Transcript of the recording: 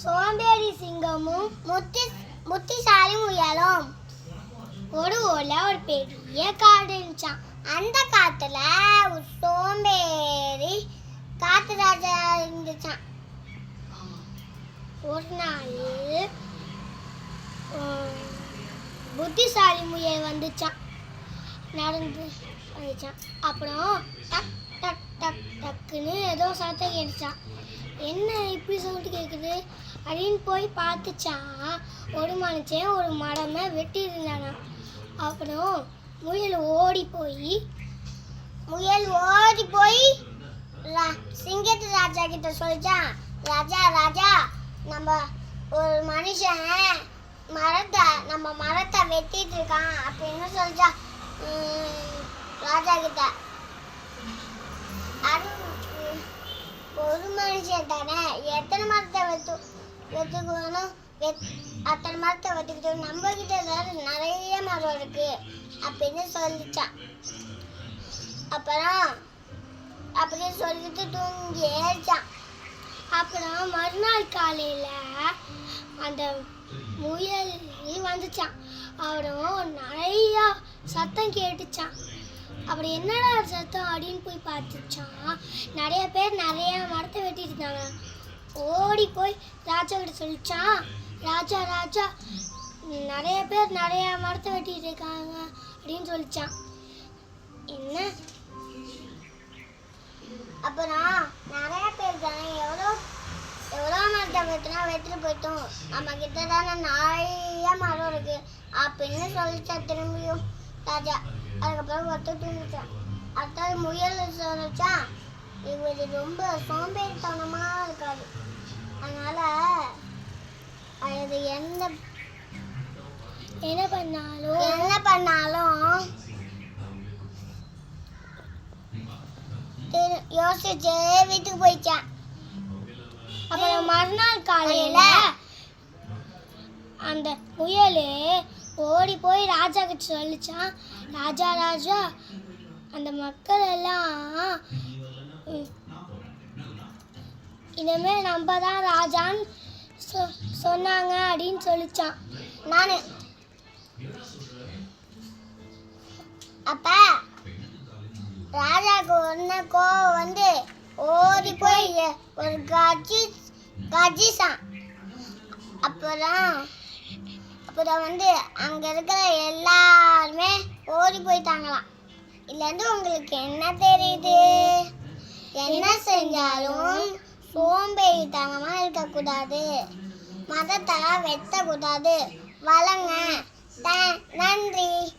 சோம்பேறி சிங்கமும் முத்தி முத்திசாலி முயலும் ஒரு ஊர்ல ஒரு பெரிய காடு இருந்துச்சான் அந்த காத்துல ஒரு சோம்பேறி காத்து ராஜா இருந்துச்சான் ஒரு நாள் புத்திசாலி முயல் வந்துச்சான் நடந்து வந்துச்சான் அப்புறம் டக் டக் டக் டக்குன்னு ஏதோ சத்தம் கேட்டுச்சான் என்ன இப்படி சவுண்டு கேட்குது அப்படின்னு போய் பார்த்துச்சான் ஒரு மனுஷன் ஒரு மரமே வெட்டியிருந்தானா. அப்புறம் முயல் ஓடி போய் முயல் ஓடி போய் சிங்கத்து ராஜா கிட்ட சொல்லிச்சான் ராஜா ராஜா நம்ம ஒரு மனுஷன் மரத்தை நம்ம மரத்தை வெட்டிட்டு இருக்கான். அப்படின்னு சொல்லிச்சான் ராஜா கிட்ட. ஒரு மனுஷன் தானே? எத்தனை மரத்தை வெட்டு வெட்டுக்கணும் வெட் அத்தனை மரத்தை வெட்டிக்கிட்டு நம்ம கிட்ட வேற நிறைய மரம் இருக்கு அப்படின்னு சொல்லிச்சான். அப்புறம் அப்படின்னு சொல்லிட்டு தூங்கி ஏறிச்சான் அப்புறம் மறுநாள் காலையில் அந்த முயல் வந்துச்சான். அப்புறம் நிறையா சத்தம் கேட்டுச்சான். அப்படி என்னடா சத்தம் அப்படின்னு போய் பார்த்துச்சான் நிறைய பேர் நிறைய மரத்தை வெட்டிட்டு இருந்தாங்க. ஓடி போய் ராஜா கிட்ட சொல்லிச்சான் ராஜா ராஜா நிறைய பேர் நிறைய மரத்தை வெட்டிட்டு இருக்காங்க அப்படின்னு சொல்லிச்சான் என்ன? அப்புறம் நிறைய பேர் தானே எவ்வளோ எவ்வளோ மரத்தை வெட்டினா வெட்டிட்டு போயிட்டோம். நம்ம கிட்ட தானே நிறைய மரம் இருக்கு. அப்படின்னு சொல்லிச்சா திரும்பியும் ராஜா? அதுக்கப்புறம் ஒருத்தர் தூங்கிச்சான் அடுத்தது முயல் சொல்லிச்சான் இவர் ரொம்ப சோம்பேறித்தனமா இருக்காரு அதனால அது எந்த என்ன பண்ணாலும் என்ன பண்ணாலும் யோசிச்சு வீட்டுக்கு போயிச்சான் அப்புறம் மறுநாள் காலையில அந்த முயல் ஓடி போய் ராஜா கிட்ட சொல்லிச்சான். ராஜா ராஜா அந்த மக்கள் எல்லாம் இனிமேல் இனிமே நம்ம தான் ராஜான்னு சொ- சொன்னாங்க அப்படின்னு சொல்லிச்சான். நான் அப்ப ராஜாக்கு ஒன்ன கோவம் வந்து ஓடி போய் ஒரு கஜி கஜிசான் அப்புறம் அப்புறம் வந்து அங்க இருக்கிற எல்லாருமே ஓடி போயிட்டாங்களாம். இதுலேருந்து உங்களுக்கு என்ன தெரியுது? என்ன செஞ்சாலும் சோம்பேறித்தனமா இருக்கக்கூடாது. மதத்தை வெட்டக்கூடாது. வளங்க. நன்றி.